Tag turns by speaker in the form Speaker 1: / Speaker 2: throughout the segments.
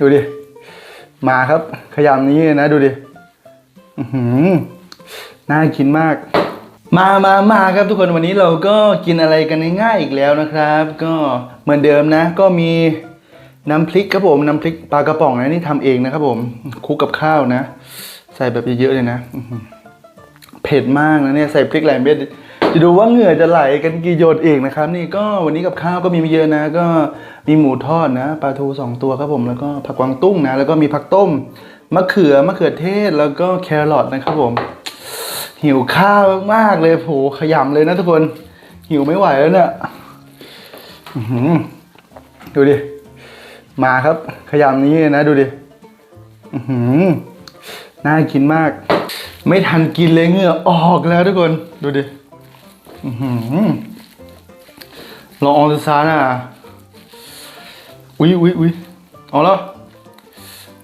Speaker 1: ดูดิ มาครับ ขยำนี้นะดูดิหือน่ากินมาก มามามาครับทุกคนวันนี้เราก็กินอะไรกันง่ายๆอีกแล้วนะครับ ก็เหมือนเดิมนะ ก็มีน้ำพริกครับผมน้ำพริกปลากระป๋องนะนี่ทำเองนะครับผมคลุกกับข้าวนะ ใส่แบบเยอะๆเลยนะเผ็ดมากนะเนี่ยใส่พริกหลายเม็ด จะดูว่าเหงื่อจะไหลกันกี่หยดเองนะครับ นี่ก็วันนี้กับข้าวก็มีไม่เยอะนะ ก็มีหมูทอดนะปลาทูสองตัวครับผมแล้วก็ผักกวางตุ้งนะ แล้วก็มีผักต้มมะเขือมะเขือเทศแล้วก็แครอทนะครับผม หิวข้าวมากๆเลยโหขยำเลยนะทุกคน หิวไม่ไหวแล้วเนี่ยดูดิมาครับ ขยำนี้นะดูดิหือน่ากินมาก ไม่ทันกินเลยเหงื่อออกแล้วทุกคนดูดิ ลองอองซาน่ะอุ๊ยอุ๊ยอุ๊ยเอาแล้ว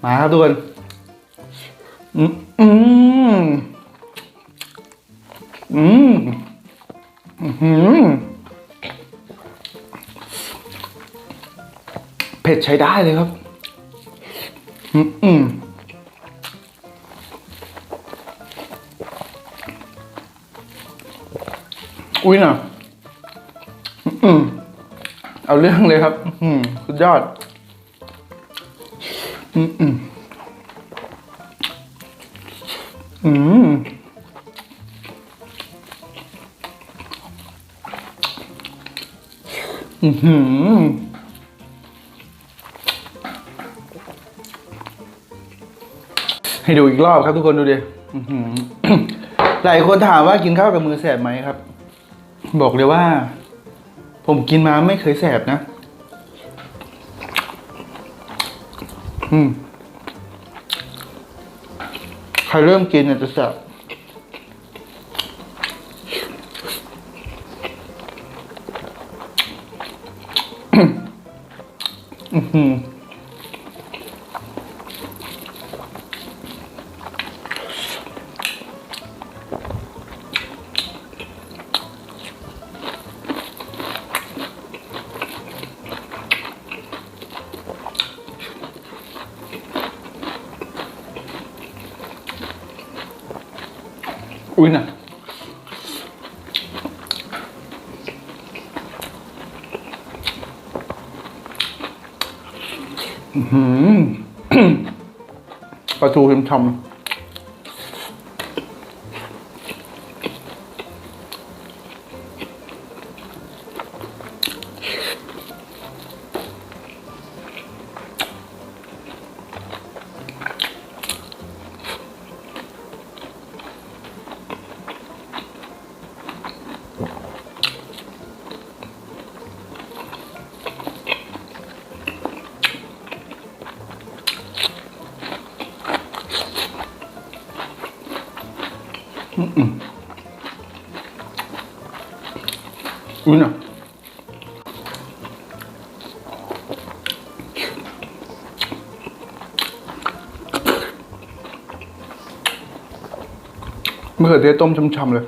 Speaker 1: มาครับทุกคนอืมอืมอืมอื้อหือเผ็ดใช้ได้เลยครับ อืม อุ้ยน่ะอืมเอาเรื่องเลยครับ อืมสุดยอด อืมอืมอืมอือหือให้ดูอีกรอบครับทุกคนดูดิหลายคนถามว่ากินข้าวกับมือแสบไหมครับ บอกเลยว่า ผมกินมาไม่เคยแสบนะ อืมใครเริ่มกินจะแสบอืม อุ้ยนะหืมปลาทูเค็มชำ อุ้ยนะมะเขือเทศต้มช่ำๆเลย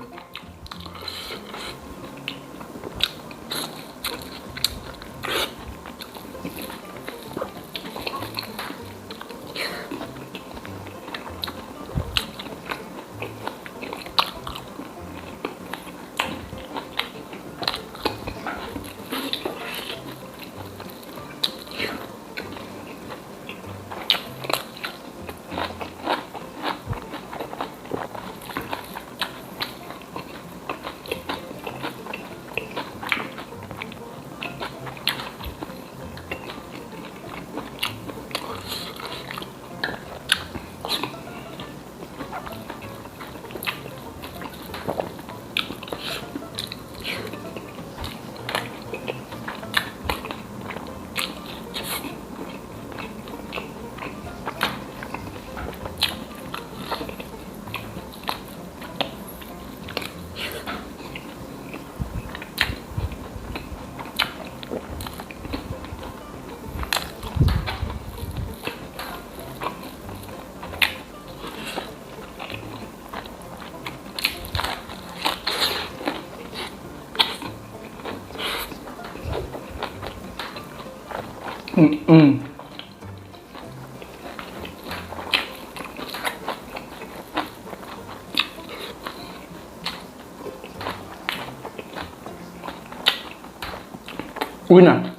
Speaker 1: 嗯嗯，喂哪？